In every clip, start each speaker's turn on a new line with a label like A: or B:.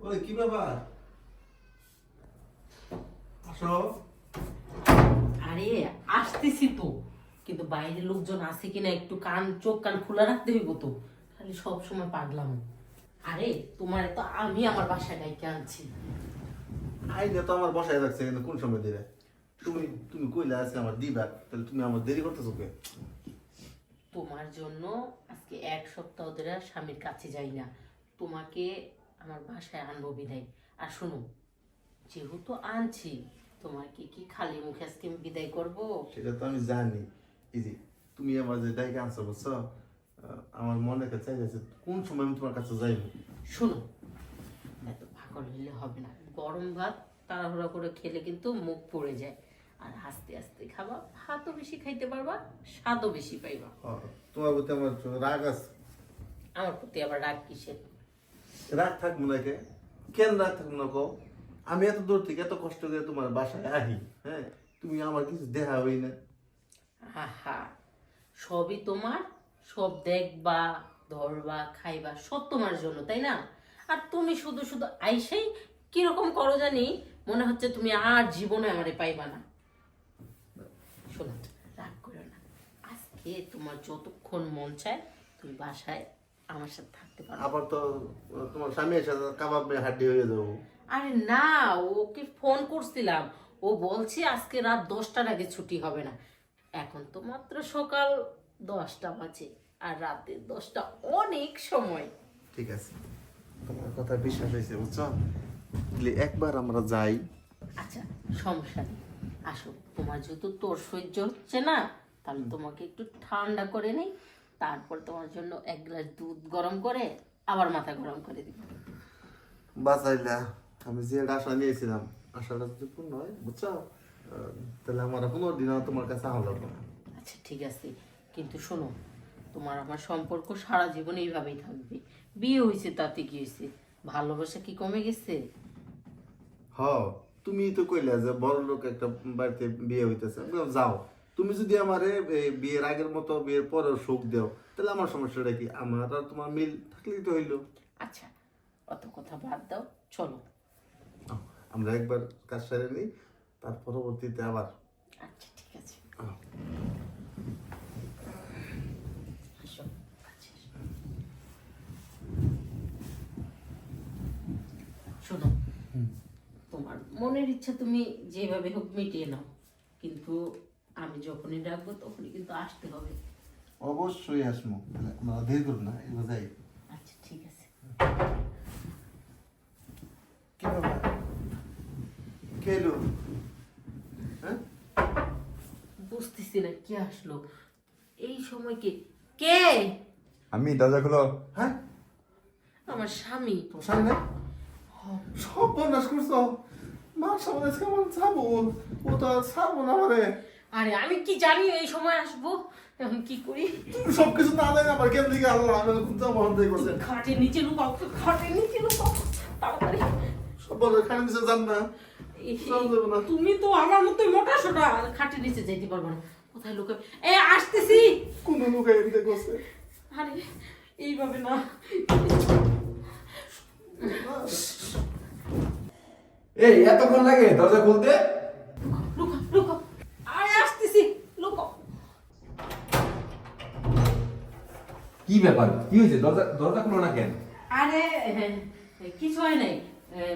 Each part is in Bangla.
A: ওই কি ব্যাপার? আসো।
B: আরে আসতেছি তো। কিন্তু বাইরে লোকজন আছে কিনা একটু কান চোখ কান খোলা রাখতে হইব তো। খালি সব সময় পাগলাম। আরে তোমার তো আমি আমার বাসায় ডাইকে আনছি।
A: আইডিয়া তো আমার বসায় রাখছে কিন্তু কোন সময় দিবে? তুমি তুমি কইলে আজকে আমার দিবা তাহলে তুমি আমার দেরি করতেছো কে?
B: তোমার জন্য আজকে এক সপ্তাহ ধরে স্বামীর কাছে যাই না। তোমাকে আমার বাসায় আনব বিদায়। আর শোনো যেহেতু আনছি তোমাকে কি খালি মুখে আজকে আমি বিদায় করব?
A: সেটা তো আমি জানি। এই যে তুমি আমার যে ডাইকে আনছো বুঝছ? আমার মনে কাছে চাইছে কোন সময় আমি তোমার কাছে যাইব?
B: শোনো এত পাগল হলে হবে না। গরম ভাত তাড়াহুড়া করে খেলে কিন্তু মুখ পড়ে যায়। আর আস্তে আস্তে খাবা ভাতও বেশি খাইতে পারবা স্বাদও বেশি পাইবা।
A: তোমার প্রতি আমার রাগ আছে।
B: আমার প্রতি আবার রাগ কিসের?
A: রাগ থাকব না কে? কেন রাগ থাকব না কও? আমি এত দূর থেকে এত কষ্ট করে তোমার বাসায় আহি হ্যাঁ? তুমি আমার কিছু দেখা হই না
B: সবই তোমার? সব দেখবা, ধরবা, খাইবা, সব তোমার জন্য, তাই না? আর তুমি শুধু শুধু আইসাই কীরকম করো জানি, মনে হচ্ছে তুমি আর জীবনে আমারে পাইবা না। শোনো, রাগ করো না। আজকে তোমার যতক্ষণ মন চায়, তুমি বাসায় আমার সাথে থাকতে পারো।
A: আবার তো তোমার স্বামীর সাথে কাবাব হাড্ডি হয়ে যাব।
B: আরে না ওকে ফোন করছিলাম। ও বলছে আজকে রাত দশটার আগে ছুটি হবে না। এখন তো মাত্র সকাল দশটা বাজে আর রাতে দশটা অনেক সময়।
A: ঠিক আছে। তোমার কথা বিশ্বাস হয়েছে বুঝছ? একবার আমরা যাই।
B: আচ্ছা সমস্যা নেই। আসো তোমার যেহেতু তোর সহ্য হচ্ছে না তাহলে তোমাকে একটু ঠান্ডা করে নেই। তারপর তোমার জন্য এক গ্লাস দুধ গরম করে আবার মাথা গরম করে দিব।
A: বাঁচাইলা। আমি যে আশা নিয়েছিলাম। আশাটা যদি পূর্ণ হয় বুঝছ? তাহলে আমার পনেরো দিন তোমার কাছে আহ্লাদ না।
B: আচ্ছা ঠিক আছে। কিন্তু শোনো তোমার আমার সম্পর্ক সারা জীবন এইভাবেই থাকবে। বিয়ে হয়েছে তাতে কি হয়েছে? ভালোবাসা কি কমে গেছে?
A: হ তুমি তো কইলা যে বড় লোক একটা বাড়িতে বিয়ে হইতেছে। যাও। তুমি যদি আমার বিয়ের আগের মতো বিয়ের পরেও সুখ দেও তাহলে আমার সমস্যাটা কি? আমার আর তোমার মিল থাকলেই তো হইল।
B: আচ্ছা অত কথা বাদ দাও চলো।
A: আমরা একবার কাজ সেরে নিই তার পরবর্তীতে আবার।
B: আচ্ছা ঠিক আছে। আচ্ছা। শোনো তোমার মনের ইচ্ছা তুমি যেভাবে হোক মিটিয়ে নাও কিন্তু আমি যখনই ডাকবো তখনই কিন্তু আসতে হবে।
A: অবশ্যই আসমু তাহলে দেরি করব না এবার যাই।
B: আচ্ছা ঠিক আছে।
A: কি বাবা খেলো হ্যাঁ?
B: বুঝতেছি না কে আসলো? এই সময় কে? কে?
C: আমি দরজা খুলো।
A: হ্যাঁ?
B: আমার স্বামী।
A: তোমার সামনে সব বন্যাস করছ। মার সামনে কেমন? ছাবো ও তো আর ছাবো না মানে
B: আরে আমি কি জানি এই সময় আসব এখন কি করি?
A: তুমি সব কিছু না দেয় আবার কেন দিকে আল্লাহ আমি মহন দিয়ে করছে
B: খাটের নিচে লুকাও খাটের নিচে লুকাও তাড়াতাড়ি।
A: সব বলে খানি দিছে জান না
B: তুমি তো আমার মতোই মোটা সোটা খাটের নিচে যেতে পারব না। কোথায় লুকাবে? এ আসতেছি।
A: কোন লোক এদিকে করছে
B: আরে এইভাবে না।
C: এই এতক্ষণ লাগে দরজা খুলতে
B: লুকাও লুকাও আরে আসতেছি লুকাও
C: কি ব্যাপার? কি হয়েছে? দরজা দরজা খুলো না কেন?
B: আরে কিছু হয় নাই।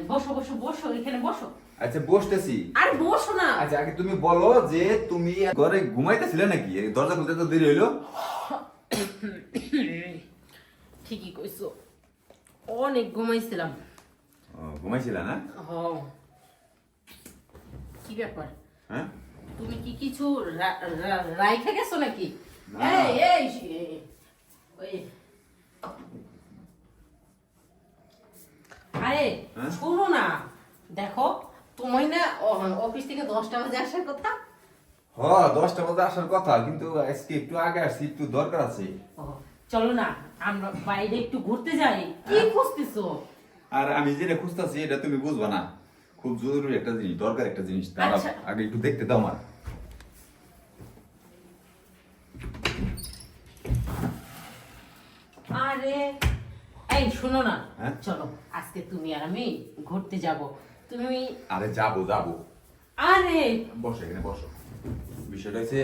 B: বসো বসো বসো এখানে বসো।
C: আচ্ছা বসতেছি।
B: আরে বসো না।
C: আচ্ছা আগে তুমি বলো যে তুমি ঘরে ঘুমাইতেছিলে নাকি? দরজা খুলতে তো দেরি হইল।
B: ঠিকই কইছো। অনেক ঘুমাইছিলাম।
C: ঘুমাইছিলা না?
B: কি ব্যাপার?
C: হ্যাঁ?
B: তুমি কি কিছু রা- রা- গেছো নাকি। এই এই। আরে
C: হ্যাঁ?
B: শোনো না। দেখো তোমায় না অফিস থেকে দশটা বাজে আসার কথা।
C: হ দশটা বাজে আসার কথা কিন্তু আজকে একটু আগে আসছি একটু দরকার আছে।
B: চলো না আমরা বাইরে একটু ঘুরতে যাই। কি খুঁজতেছো?
C: আর আমি যেটা খুঁজতেছি এটা তুমি বুঝবা না। খুব জরুরি একটা জিনিস দরকার একটা জিনিস।
B: আচ্ছা।
C: আগে একটু দেখতে দাও আমার।
B: আরে এই শোনো না।
C: হ্যাঁ?
B: চলো আজকে তুমি আর আমি ঘুরতে যাব। তুমি
C: আরে যাব যাব।
B: আরে!
C: বসো এখানে বসো। বিষয়টা হচ্ছে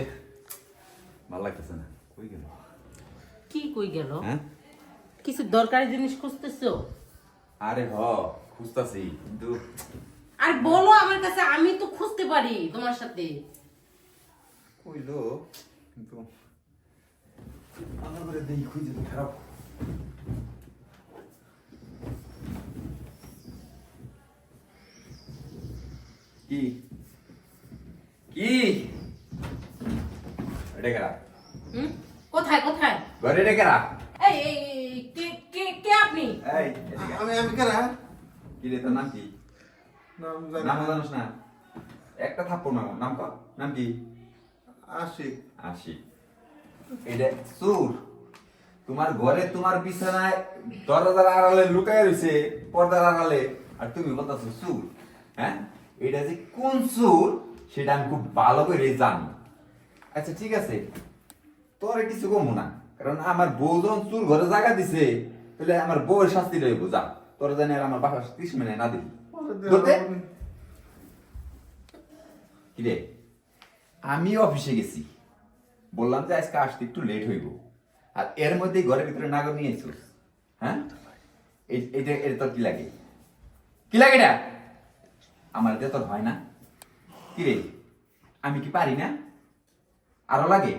C: ভালো লাগতেছে না। কই গেল?
B: কি কই গেল?
C: হ্যাঁ?
B: কিছু দরকারি জিনিস খুঁজতেছো?
C: আরে হ খুঁজতাছি কিন্তু
B: আর বলো আমার কাছে আমি তো খুঁজতে পারি তোমার সাথে।
C: কইলো কিন্তু আমার করে দেখি খুঁজে তো খারাপ। কি? কি?
B: কোথায় কোথায়?
C: ঘরে এটা কেরা
B: এই কে কে কে আপনি?
C: এই
A: আমি আমি কারা
C: কি রে তোর নাম কি?
A: নাম জানি
C: নাম জানিস না। একটা থাপ্পড় নাম নাম কর। নাম কি?
A: আশিক।
C: আসি এটা চুর। তোমার ঘরে তোমার বিছানায় দরজার আড়ালে লুকায় রয়েছে পর্দার আড়ালে। আর তুমি বলতেছো চুর হ্যাঁ? এটা যে কোন চুর সেটা আমি খুব ভালো করে জানি। আচ্ছা ঠিক আছে। তোর কিছু কমু না কারণ আমার বউ যখন চুর ঘরে জায়গা দিছে তাহলে আমার বউয়ের শাস্তি রইব যা। তোর জানি আর আমার বাসার ত্রিশ মিনিট না দিবি। কিরে আমি অফিসে গেছি। বললাম যে আজকে আসতে একটু লেট হইব। আর এর মধ্যে ঘরের ভিতরে নাগর নিয়ে এসো। হ্যাঁ? এটা এটা তোর কি লাগে? কি লাগে এটা? আমার তোর হয় না। কি রে আমি কি পারি না? আরও লাগে?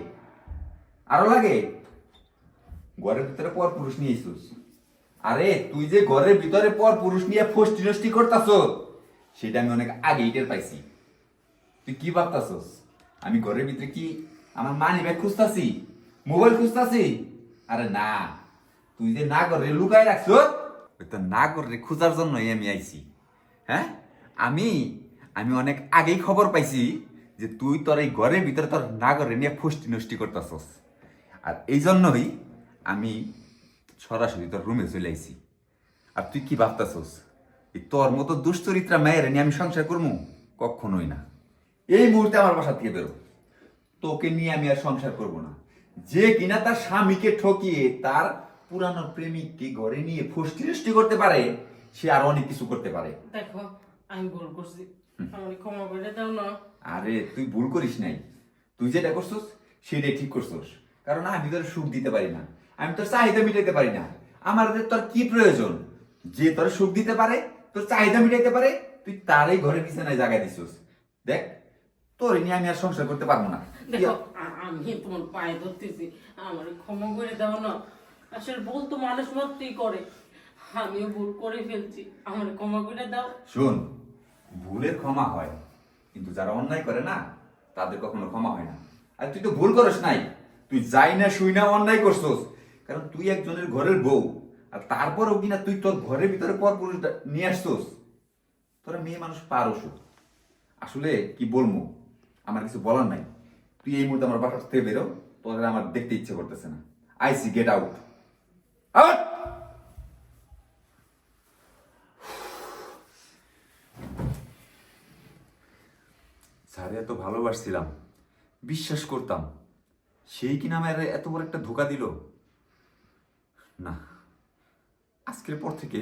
C: আরও লাগে? ঘরের ভিতরে পর পুরুষ নিয়ে এসুস আরে, তুই যে ঘরের ভিতরে পর পুরুষ নিয়ে ফষ্টি নষ্টি করতাছ, সেটা আমি অনেক আগেই টের পাইছি। তুই কি ভাবতাছস? আমি ঘরের ভিতরে কি আমার মানি ব্যাগ খুঁজতাছি? মোবাইল খুঁজতাছি? আরে না, তুই যে না করে লুকাই রাখছ ওই তো না করে খোঁজার জন্যই আমি আইছি। হ্যাঁ? আমি আমি অনেক আগেই খবর পাইছি যে তুই তোর এই ঘরের ভিতরে তোর না করে নিয়ে ফুষ্টি নষ্টি করতাছস। আর এই জন্যই আমি সরাসরি তোর রুমে চলে আইছি। আর তুই কি ভাবতাছস? এই তোর মতো দুশ্চরিত্রা মায়ের নিয়ে আমি সংসার করব কখনোই না। এই মুহূর্তে আমার বাসা থেকে বেরো। তোকে নিয়ে আমি আর সংসার করব না। যে কিনা তার স্বামীকে ঠকিয়ে তার পুরানো প্রেমিককে ঘরে নিয়ে ফুষ্টি নষ্টি করতে পারে, সে আর অনেক কিছু করতে পারে।
B: দেখো আমি ভুল করছি। আমার ক্ষমা করে দাও না।
C: আরে তুই ভুল করিস নাই। তুই যেটা করছিস সেটাই ঠিক করছিস। কারণ আমি তোর সুখ দিতে পারি না। আমি তোর চাহিদা মিটাইতে পারি না। আমার তোর কি প্রয়োজন? যে তোর সুখ দিতে পারে তোর চাহিদা মিটাইতে পারে তুই তারই ঘরে বিছানায় জায়গা দিছিস। দেখ তোর নিয়ে আমি আর সংসার করতে পারব না।
B: দেখো আমি তোমার পায়ে ধরতেছি। আমার ক্ষমা করে দাও না। আসলে ভুল তো মানুষ মাত্রই করে। আমিও ভুল করে ফেলছি। আমার ক্ষমা করে দাও।
C: শোন ভুলের ক্ষমা হয়। কিন্তু যারা অন্যায় করে না, তাদের কখনো ক্ষমা হয় না। আর তুই তো ভুল করিস নাই। তুই যাই না শুই না অন্যায় করছস। কারণ তুই একজনের ঘরের বউ, আর তারপরেও কিনা তুই তোর ঘরের ভিতরে পর পুরুষ নিয়ে আসছস। তোরা মেয়ে মানুষ পারস আসলে কি বলব? আমার কিছু বলার নাই। তুই এই মুহূর্তে আমার বাসার থেকে বেরো। তোদের আমার দেখতে ইচ্ছে করতেছে না। আইসি গেট আউট আউট স্যারে এত ভালোবাসছিলাম, বিশ্বাস করতাম। সেই কিনা আমার এত বড় একটা ধোকা দিল? না, আজকের পর থেকে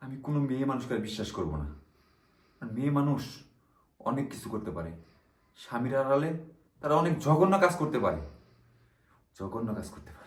C: আমি কোনো মেয়ে মানুষকে আর বিশ্বাস করব না। মেয়ে মানুষ অনেক কিছু করতে পারে। স্বামীর আড়ালে তারা অনেক জঘন্য কাজ করতে পারে। জঘন্য কাজ করতে পারে।